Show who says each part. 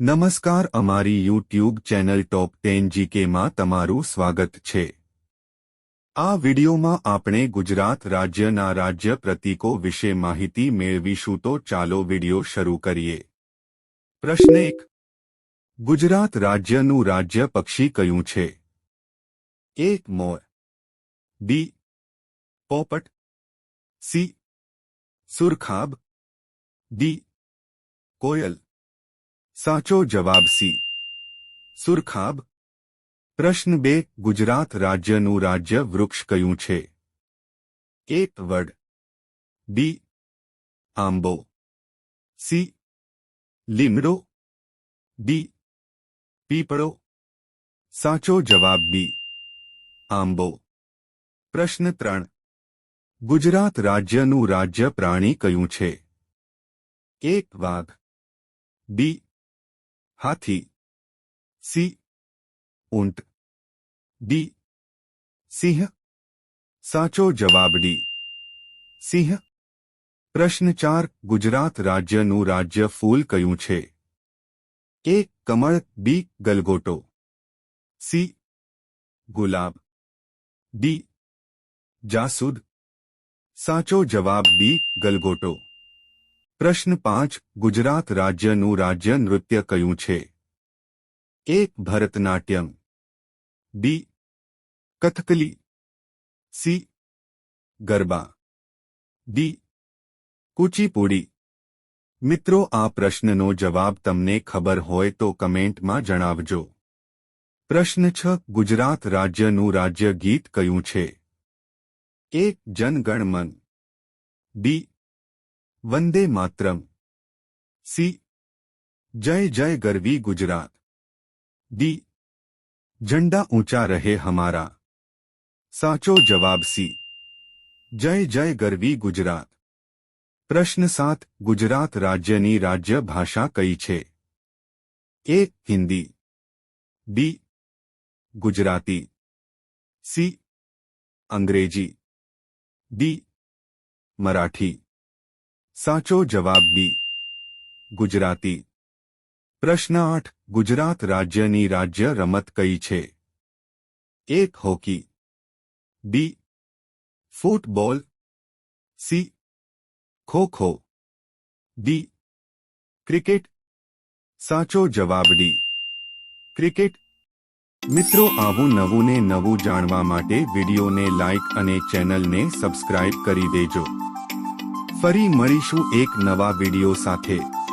Speaker 1: નમસ્કાર, અમારી YouTube channel top ten જીકેમાં તમારું સ્વાગત છે. આ વિડિયોમાં આપણે ગુજરાત રાજ્યના રાજ્ય પ્રતીકો વિશે માહિતી મેળવીશું તો ચાલો વિડિયો શરૂ કરીએ. પ્રશ્ન એક. ગુજરાત રાજ્યનું રાજ્ય પક્ષી કયું છે? એક મોર. બી. પોપટ. સી. સુરખાબ. ડી. કોયલ. સાચો જવાબ સી. સુરખાબ. પ્રશ્ન બે, ગુજરાત રાજ્યનું રાજ્ય વૃક્ષ કયું છે? એક વડ. બી. આંબો. સી. લીમડો. ડી. પીપળો. સાચો જવાબ બી. આંબો. પ્રશ્ન ત્રણ, ગુજરાત રાજ્યનું રાજ્ય પ્રાણી કયું છે? એક વાઘ. બી. હાથી. સી. ઊંટ. ડી. સિંહ. સાચો જવાબ ડી. સિંહ. પ્રશ્ન ચાર, ગુજરાત રાજ્યનું રાજ્ય ફૂલ કયું છે? એ, કમળ, બી, ગલગોટો. સી. ગુલાબ. ડી. જાસૂદ. સાચો જવાબ બી ગલગોટો. પ્રશ્ન પાંચ, ગુજરાત રાજ્યનું રાજ્ય નૃત્ય કયું છે? એક Bharatanatyam. B, Kathakali. C, Garba. D, Kuchipudi. મિત્રો, આ પ્રશ્નનો જવાબ તમને ખબર હોય તો કમેન્ટમાં જણાવજો. પ્રશ્ન છ, ગુજરાત રાજ્યનું રાજ્ય ગીત કયું છે? એક જનગણમન બી વંદે માતરમ સી જય જય ગરવી ગુજરાત ડી ઝંડા ઊંચા રહે હમારા સાચો જવાબ સી જય જય ગરવી ગુજરાત પ્રશ્ન સાત ગુજરાત રાજ્યની રાજ્ય ભાષા કઈ છે A Hindi B Gujarati C અંગ્રેજી ડી મરાઠી સાચો જવાબ બી. ગુજરાતી. પ્રશ્ન આઠ. ગુજરાત રાજ્યની રાજ્ય રમત કઈ છે? એક hockey. B. Football. C. Kho kho D. Cricket. સાચો જવાબ ડી. ક્રિકેટ. મિત્રો, આવું નવું ને નવું જાણવા માટે વિડીયોને લાઇક અને ચેનલને સબસ્ક્રાઇબ કરી દેજો. ફરી મળીશું એક નવા વીડિયો સાથે.